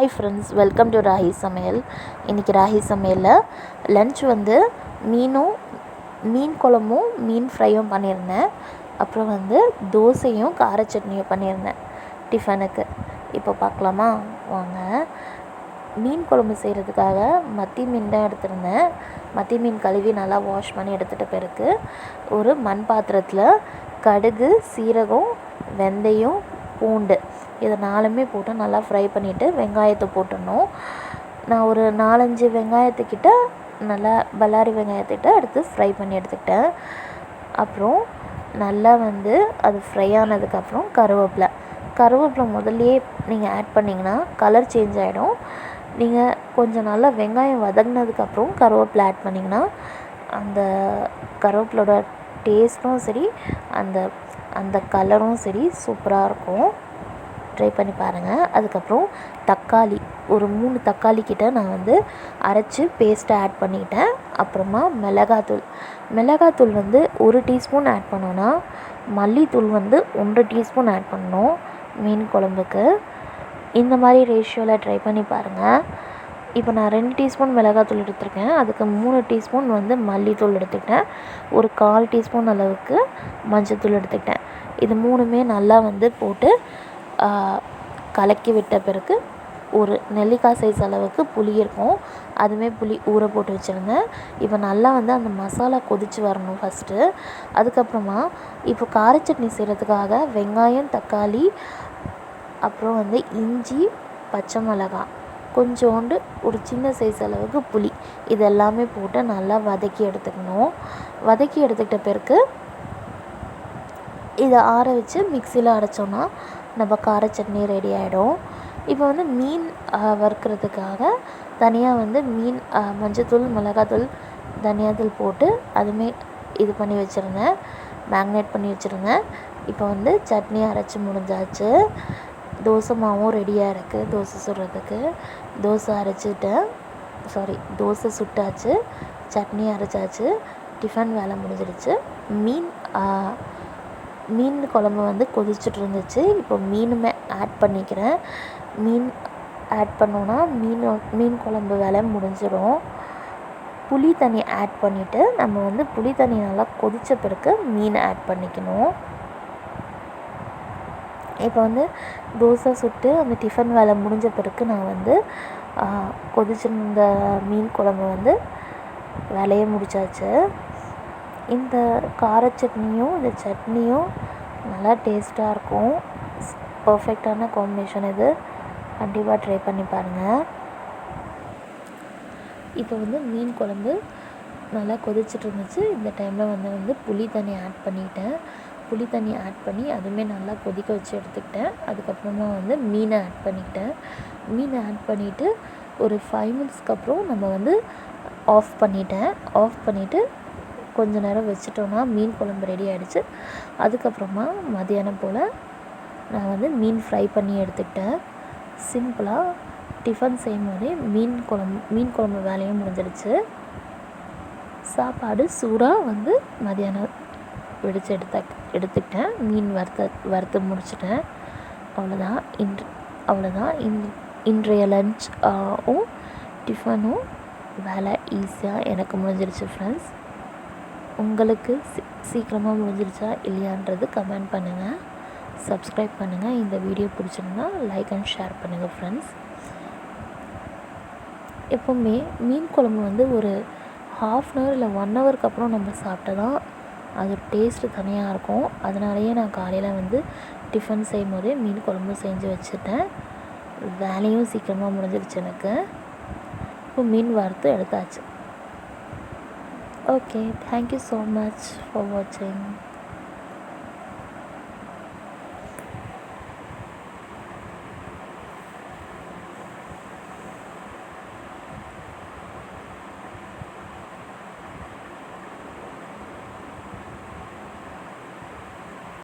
Hi friends welcome to ragi சமையல் இன்றைக்கி ராகி சமையலில் லன்ச் வந்து மீனும் மீன் குழம்பும் மீன் ஃப்ரையும் பண்ணியிருந்தேன். அப்புறம் வந்து தோசையும் கார சட்னியும் பண்ணியிருந்தேன் டிஃபனுக்கு இப்போ பார்க்கலாமா? வாங்க. மீன் குழம்பு செய்கிறதுக்காக மத்தி மீன் தான் எடுத்திருந்தேன். மத்தி மீன் கழுவி நல்லா வாஷ் பண்ணி எடுத்துகிட்ட பிறகு ஒரு மண் பாத்திரத்தில் கடுகு சீரகம் வெந்தயம் பூண்டு. இதை நாலுமே போட்டு நல்லா ஃப்ரை பண்ணிவிட்டு வெங்காயத்தை போட்டுடணும். நான் ஒரு நாலஞ்சு வெங்காயத்துக்கிட்ட நல்லா பல்லாரி வெங்காயத்திட்ட எடுத்து ஃப்ரை பண்ணி எடுத்துக்கிட்டேன். அப்புறம் நல்லா வந்து அது ஃப்ரை ஆனதுக்கப்புறம் கருவேப்பிலை. கருவேப்பிலை முதல்லையே நீங்கள் ஆட் பண்ணிங்கன்னா கலர் சேஞ்ச் ஆகிடும் நீங்கள் கொஞ்சம் நல்லா வெங்காயம் வதங்கினதுக்கப்புறம் கருவேப்பிலை ஆட் பண்ணிங்கன்னா அந்த கருவேப்பிலோட டேஸ்ட்டும் சரி அந்த அந்த கலரும் சரி சூப்பராக இருக்கும். ட்ரை பண்ணி பாருங்கள் அதுக்கப்புறம் தக்காளி. ஒரு மூணு தக்காளி கிட்ட நான் வந்து அரைச்சி பேஸ்ட்டை ஆட் பண்ணிக்கிட்டேன் அப்புறமா மிளகாத்தூள். மிளகாத்தூள் வந்து ஒரு டீஸ்பூன் ஆட் பண்ணோன்னா மல்லித்தூள் வந்து ஒன்றரை டீஸ்பூன் ஆட் பண்ணணும் மீன் குழம்புக்கு. இந்த மாதிரி ரேஷியோவில் ட்ரை பண்ணி பாருங்கள் இப்போ நான் ரெண்டு டீஸ்பூன் மிளகாத்தூள் எடுத்திருக்கேன். அதுக்கு மூணு டீஸ்பூன் வந்து மல்லித்தூள் எடுத்துக்கிட்டேன். ஒரு கால் டீஸ்பூன் அளவுக்கு மஞ்சத்தூள் எடுத்துக்கிட்டேன். இது மூணுமே நல்லா வந்து போட்டு கலக்கி விட்ட பிறகு ஒரு நெல்லிக்காய் சைஸ் அளவுக்கு புளி இருக்கும். அதுவுமே புளி ஊற போட்டு வச்சுருந்தேன். இப்போ நல்லா வந்து அந்த மசாலா கொதித்து வரணும் ஃபஸ்ட்டு அதுக்கப்புறமா இப்போ கார சட்னி செய்கிறதுக்காக வெங்காயம் தக்காளி அப்புறம் வந்து இஞ்சி பச்சை மிளகாய். கொஞ்சோண்டு ஒரு சின்ன சைஸ் அளவுக்கு புளி. இது எல்லாமே போட்டு நல்லா வதக்கி எடுத்துக்கணும். வதக்கி எடுத்துக்கிட்ட பிறகு இதை ஆற வச்சு மிக்சியில் அரைச்சோன்னா நம்ம கார சட்னி ரெடி ஆகிடும் இப்போ வந்து மீன் வறுக்கிறதுக்காக தனியாக வந்து மீன் மஞ்சத்தூள் மிளகாத்தூள் தனியாத்தூள் போட்டு அதுமே இது பண்ணி வச்சுருந்தேன். மேக்னேட் பண்ணி வச்சுருந்தேன். இப்போ வந்து சட்னி அரைச்சி முடிஞ்சாச்சு. தோசை மாவும் ரெடியாக இருக்குது தோசை சுடுறதுக்கு. தோசை அரைச்சிட்டேன். சாரி தோசை சுட்டாச்சு. சட்னி அரைச்சாச்சு. டிஃபன் வேலை முடிஞ்சிடுச்சு மீன் மீன் குழம்பு வந்து கொதிச்சுட்டு இருந்துச்சு. இப்போ மீனுமே ஆட் பண்ணிக்கிறேன். மீன் ஆட் பண்ணோன்னா மீன் மீன் குழம்பு வேலை முடிஞ்சிடும் புளி தண்ணி ஆட் பண்ணிவிட்டு நம்ம வந்து புளி தண்ணி நல்லா கொதித்த பிறகு மீன் ஆட் பண்ணிக்கணும். இப்போ வந்து தோசை சுட்டு அந்த டிஃபன் வேலை முடிஞ்ச பிறகு நான் வந்து கொதிச்சிருந்த மீன் குழம்பு வந்து வேலையை முடித்தாச்சு இந்த கார சட்னியும் இந்த சட்னியும் நல்லா டேஸ்ட்டாக இருக்கும். பர்ஃபெக்டான காம்பினேஷன் இது. கண்டிப்பாக ட்ரை பண்ணி பாருங்கள் இப்போ வந்து மீன் குழம்பு நல்லா கொதிச்சிட்டு இருந்துச்சு. இந்த டைமில் வந்து வந்து புளி தண்ணி ஆட் பண்ணிட்டேன். புளி தண்ணி ஆட் பண்ணி அதுவுமே நல்லா கொதிக்க வச்சு எடுத்துக்கிட்டேன். அதுக்கப்புறமா வந்து மீனை ஆட் பண்ணிக்கிட்டேன். மீனை ஆட் பண்ணிவிட்டு ஒரு ஃபைவ் மினிட்ஸ்க்கு அப்புறம் நம்ம வந்து ஆஃப் பண்ணிட்டேன். ஆஃப் பண்ணிவிட்டு கொஞ்ச நேரம் வச்சுட்டோன்னா மீன் குழம்பு ரெடி ஆகிடுச்சு அதுக்கப்புறமா மதியானம் போல் நான் வந்து மீன் ஃப்ரை பண்ணி எடுத்துக்கிட்டேன். சிம்பிளாக டிஃபன் செய்யும் போதே மீன் குழம்பு மீன் குழம்பு வேலையும் முடிஞ்சிடுச்சு. சாப்பாடு சூடாக வந்து மதியானம் வெடித்து எடுத்த எடுத்துக்கிட்டேன். மீன் வறுத்த வறுத்து முடிச்சிட்டேன். அவ்வளோதான். இன்று அவ்வளோதான். இன் இன்றைய லன்ச் டிஃபனும் வேலை ஈஸியாக எனக்கு முடிஞ்சிருச்சு ஃப்ரெண்ட்ஸ் உங்களுக்கு சீ சீக்கிரமாக முடிஞ்சிருச்சா இல்லையான்றது கமெண்ட் பண்ணுங்கள் சப்ஸ்கிரைப் பண்ணுங்கள் இந்த வீடியோ பிடிச்சிருந்தா லைக் அண்ட் ஷேர் பண்ணுங்கள் ஃப்ரெண்ட்ஸ் எப்போவுமே மீன் குழம்பு வந்து ஒரு ஹாஃப் அன் ஹவர் இல்லை ஒன் ஹவருக்கு அப்புறம் நம்ம சாப்பிட்டா தான் அது டேஸ்ட்டு தனியாக இருக்கும். அதனாலேயே நான் காலையில் வந்து டிஃபன் செய்யும் போதே மீன் குழம்பு செஞ்சு வச்சுட்டேன். வேலையும் சீக்கிரமாக முடிஞ்சிருச்சு எனக்கு. இப்போ மீன் வறுத்து எடுத்தாச்சு. Okay thank you so much for வாட்சிங்